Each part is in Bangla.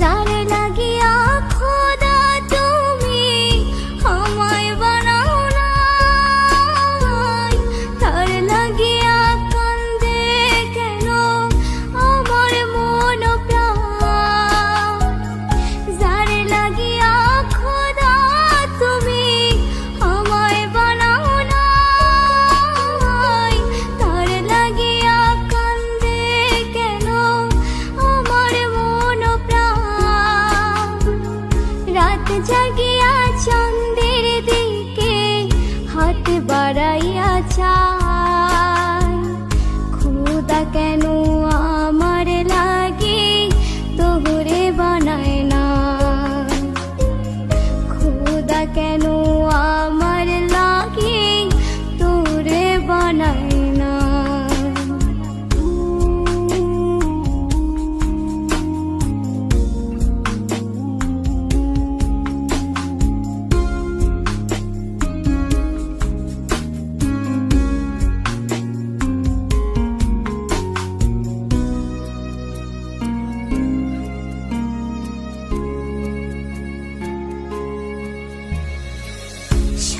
যার লাগিয়ে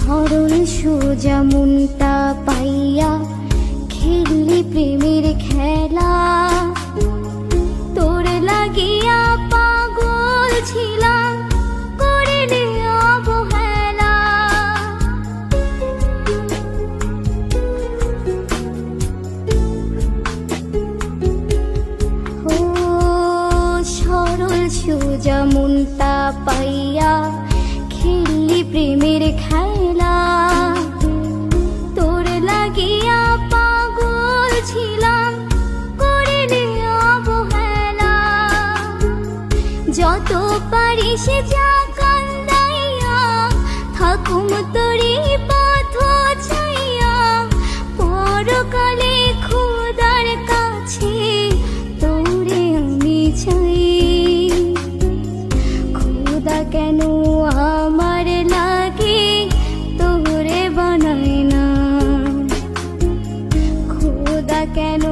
সরল সোজা মনটা পাইয়া খেললি প্রেমের খেলা। তোর লাগিয়া পাগল ছিলাম সরল সোজা মনটা পাইয়া খেললি প্রেমের খেলা। পারি সে যা কান্দাইয়া, থাকুম তোরে পথ ছাইয়া। পরকালে খুদার কাছে তোরে আমি চাই। খুদা কেন আমার লাগে, তোরে বানাই না। খুদা কেন